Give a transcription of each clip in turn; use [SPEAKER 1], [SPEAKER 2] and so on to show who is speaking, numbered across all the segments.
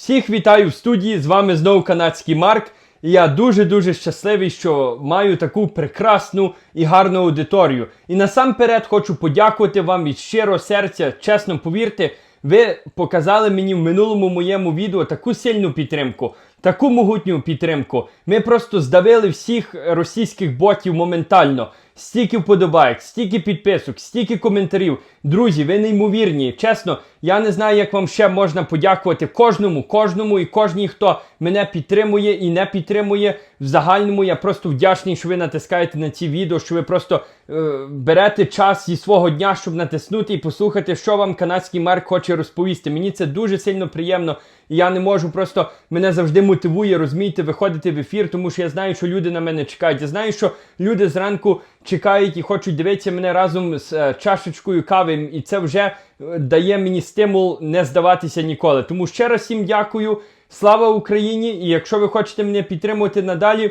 [SPEAKER 1] Всіх вітаю в студії. З вами знову канадський Марк. І я дуже-дуже щасливий, що маю таку прекрасну і гарну аудиторію. І насамперед хочу подякувати вам від щирого серця. Чесно повірте, ви показали мені в минулому моєму відео таку сильну підтримку, таку могутню підтримку. Ми просто здавили всіх російських ботів моментально. Стільки вподобайок, стільки підписок, стільки коментарів. Друзі, ви неймовірні. Чесно, я не знаю, як вам ще можна подякувати кожному, кожному і кожній, хто мене підтримує і не підтримує. В загальному я просто вдячний, що ви натискаєте на ці відео, що ви просто е, берете час зі свого дня, щоб натиснути і послухати, що вам канадський Марк хоче розповісти. Мені це дуже сильно приємно. І я не можу просто мене завжди мотивує, розумієте, виходити в ефір, тому що я знаю, що люди на мене чекають. Я знаю, що люди зранку чекають і хочуть дивитися мене разом з е, чашечкою кави, і це вже дає мені стимул не здаватися ніколи. Тому ще раз всім дякую. Слава Україні! І якщо ви хочете мене підтримувати надалі.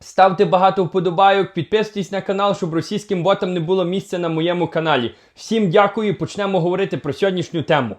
[SPEAKER 1] Ставте багато вподобайок, підписуйтесь на канал, щоб російським ботам не було місця на моєму каналі. Всім дякую почнемо говорити про сьогоднішню тему.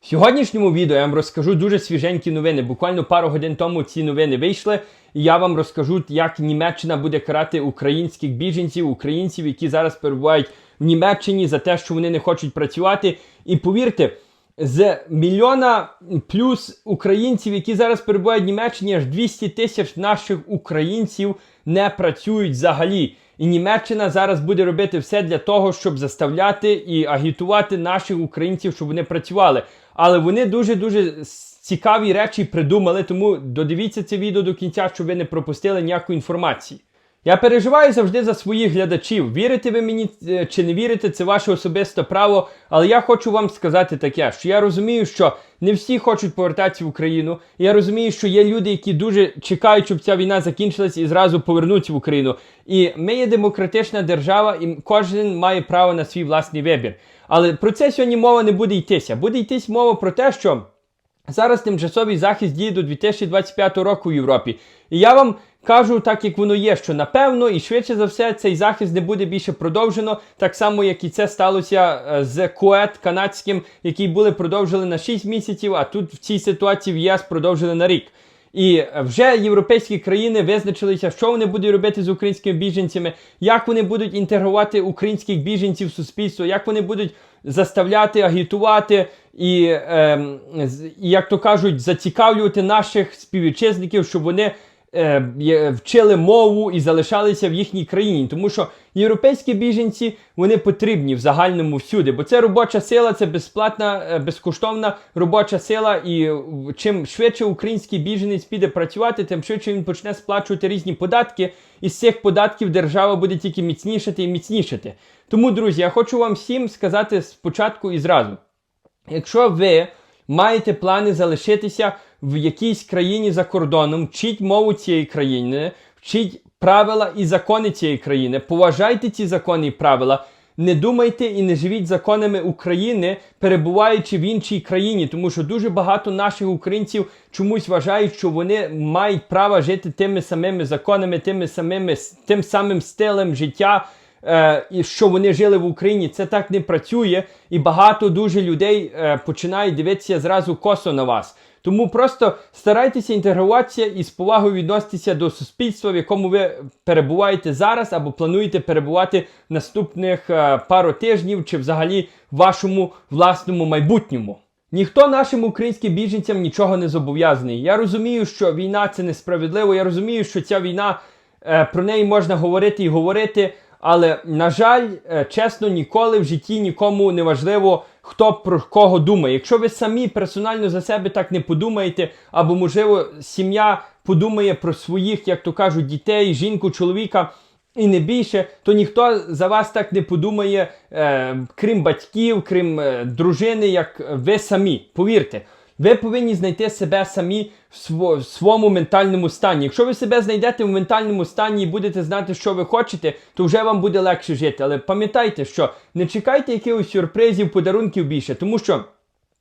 [SPEAKER 1] В сьогоднішньому відео я вам розкажу дуже свіженькі новини. Буквально пару годин тому ці новини вийшли, і я вам розкажу, як Німеччина буде карати українських біженців, українців, які зараз перебувають в Німеччині за те, що вони не хочуть працювати. І повірте, з мільйона плюс українців, які зараз перебувають в Німеччині, аж 200 тисяч наших українців не працюють взагалі. І Німеччина зараз буде робити все для того, щоб заставляти і агітувати наших українців, щоб вони працювали. Але вони дуже дуже цікаві речі придумали, тому додивіться це відео до кінця, щоб ви не пропустили ніякої інформації. Я переживаю завжди за своїх глядачів. Вірите ви мені е, чи не вірите, це ваше особисте право. Але я хочу вам сказати таке, що я розумію, що не всі хочуть повертатися в Україну. Я розумію, що є люди, які дуже чекають, щоб ця війна закінчилась і зразу повернуться в Україну. І ми є демократична держава, і кожен має право на свій власний вибір. Але про це сьогодні мова не буде йтися. Буде йтись мова про те, що. Зараз тимчасовий захист діє до 2025 року в Європі. І я вам кажу так, як воно є, що напевно і швидше за все цей захист не буде більше продовжено, так само, як і це сталося е, з Кует канадським, який були продовжили на 6 місяців, а тут в цій ситуації в ЄС продовжили на рік. І вже європейські країни визначилися, що вони будуть робити з українськими біженцями, як вони будуть інтегрувати українських біженців в суспільство, як вони будуть заставляти, агітувати і, е, як то кажуть, зацікавлювати наших співвітчизників, щоб вони вчили мову і залишалися в їхній країні. Тому що європейські біженці вони потрібні в загальному всюди, бо це робоча сила, це безплатна, е, безкоштовна робоча сила. І чим швидше український біженець піде працювати, тим швидше він почне сплачувати різні податки. І з цих податків держава буде тільки міцнішати і міцнішати. Тому, друзі, я хочу вам всім сказати спочатку і зразу. Якщо ви маєте плани залишитися в якійсь країні за кордоном, вчіть мову цієї країни, вчіть правила і закони цієї країни, поважайте ці закони і правила. Не думайте і не живіть законами України, перебуваючи в іншій країні, тому що дуже багато наших українців чомусь вважають, що вони мають право жити тими самими законами, тими самими тим самим стилем життя, і що вони жили в Україні. Це так не працює, і багато дуже людей е, починають дивитися зразу косо на вас. Тому просто старайтеся інтегруватися і з повагою відноситися до суспільства, в якому ви перебуваєте зараз, або плануєте перебувати наступних е, пару тижнів чи взагалі в вашому власному майбутньому. Ніхто нашим українським біженцям нічого не зобов'язаний. Я розумію, що війна це несправедливо. Я розумію, що ця війна е, про неї можна говорити і говорити. Але на жаль, е, чесно, ніколи в житті нікому не важливо, хто про кого думає. Якщо ви самі персонально за себе так не подумаєте, або можливо сім'я подумає про своїх, як то кажуть, дітей, жінку, чоловіка. І не більше, то ніхто за вас так не подумає, е, крім батьків, крім е, дружини, як ви самі. Повірте, ви повинні знайти себе самі в, своєму ментальному стані. Якщо ви себе знайдете в ментальному стані і будете знати, що ви хочете, то вже вам буде легше жити. Але пам'ятайте, що не чекайте якихось сюрпризів, подарунків більше, тому що.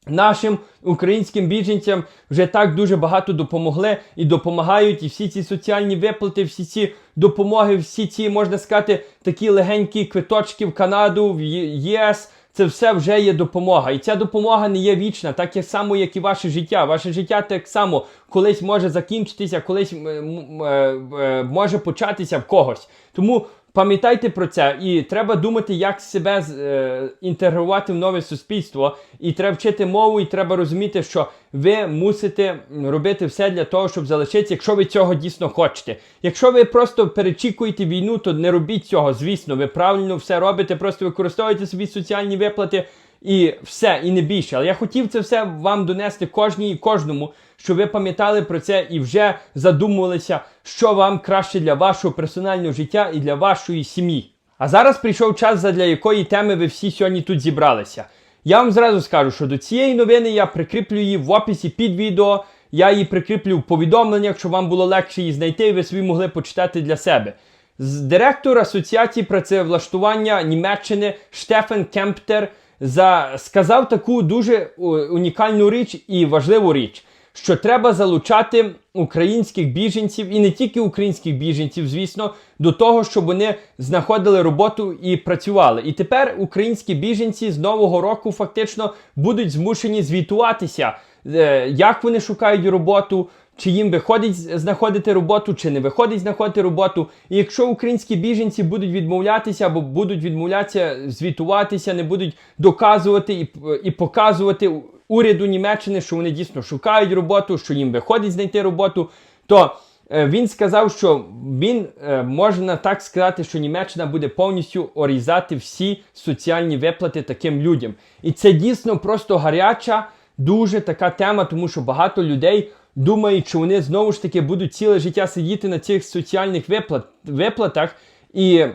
[SPEAKER 1] Нашим українським біженцям вже так дуже багато допомогли і допомагають, і всі ці соціальні виплати, всі ці допомоги, всі ці, можна сказати, такі легенькі квиточки в Канаду, в ЄС, це все вже є допомога. І ця допомога не є вічна, так само, як і ваше життя. Ваше життя так само колись може закінчитися, колись е, е, може початися в когось. Тому пам'ятайте про це, і треба думати, як себе е, інтегрувати в нове суспільство. І треба вчити мову, і треба розуміти, що ви мусите робити все для того, щоб залишитися, якщо ви цього дійсно хочете. Якщо ви просто перечікуєте війну, то не робіть цього. Звісно, ви правильно все робите, просто використовуєте собі соціальні виплати. І все, і не більше. Але я хотів це все вам донести кожній і кожному, щоб ви пам'ятали про це і вже задумувалися, що вам краще для вашого персонального життя і для вашої сім'ї. А зараз прийшов час, задля якої теми ви всі сьогодні тут зібралися. Я вам зразу скажу, що до цієї новини я прикріплю її в описі під відео. Я її прикріплю в повідомленнях, щоб вам було легше її знайти, і ви собі могли почитати для себе. З директор Асоціації працевлаштування Німеччини Штефен Кемптер за, сказав таку дуже унікальну річ і важливу річ, що треба залучати українських біженців і не тільки українських біженців, звісно, до того, щоб вони знаходили роботу і працювали. І тепер українські біженці з нового року фактично будуть змушені звітуватися, е, як вони шукають роботу. Чи їм виходить знаходити роботу, чи не виходить знаходити роботу. І якщо українські біженці будуть відмовлятися або будуть відмовлятися звітуватися, не будуть доказувати і, і показувати уряду Німеччини, що вони дійсно шукають роботу, що їм виходить знайти роботу, то е, він сказав, що він е, можна так сказати, що Німеччина буде повністю орізати всі соціальні виплати таким людям. І це дійсно просто гаряча, дуже така тема, тому що багато людей думають, що вони знову ж таки будуть ціле життя сидіти на цих соціальних виплат, виплатах і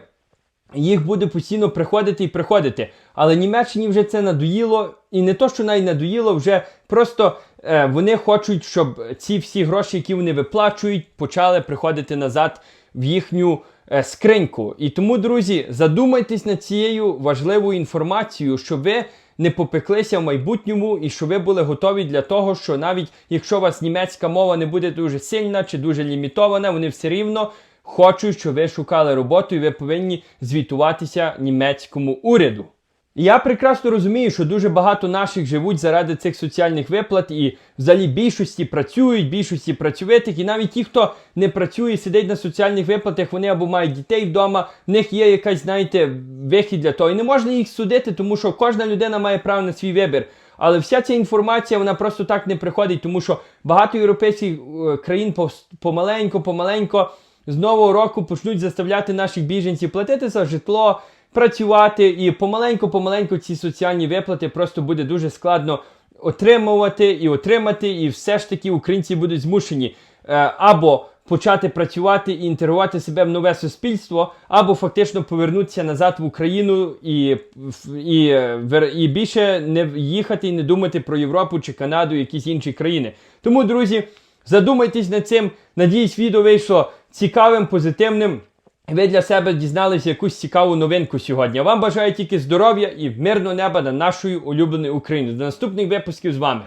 [SPEAKER 1] їх буде постійно приходити і приходити. Але Німеччині вже це надоїло, і не то, що навіть надоїло, вже просто е, вони хочуть, щоб ці всі гроші, які вони виплачують, почали приходити назад в їхню е, скриньку. І тому, друзі, задумайтесь над цією важливою інформацією, щоб ви не попеклися в майбутньому і що ви були готові для того, що навіть якщо у вас німецька мова не буде дуже сильна чи дуже лімітована, вони все рівно хочуть, щоб ви шукали роботу, і ви повинні звітуватися німецькому уряду. Я прекрасно розумію, що дуже багато наших живуть заради цих соціальних виплат, і взагалі більшості працюють, більшості працьовитих, і навіть ті, хто не працює, сидить на соціальних виплатах, вони або мають дітей вдома, в них є якась, знаєте, вихід для того. І не можна їх судити, тому що кожна людина має право на свій вибір. Але вся ця інформація вона просто так не приходить, тому що багато європейських е, країн помаленько, помаленько з нового року почнуть заставляти наших біженців платити за житло, працювати, і помаленьку-помаленьку ці соціальні виплати просто буде дуже складно отримувати і отримати, і все ж таки українці будуть змушені е, або почати працювати і інтегрувати себе в нове суспільство, або фактично повернутися назад в Україну і, і, е, і більше не їхати і не думати про Європу чи Канаду, якісь інші країни. Тому, друзі, задумайтесь над цим. Надіюсь, відео вийшло цікавим, позитивним. Ви для себе дізналися якусь цікаву новинку сьогодні. Вам бажаю тільки здоров'я і мирного неба на нашою улюбленою Україною. До наступних випусків з вами.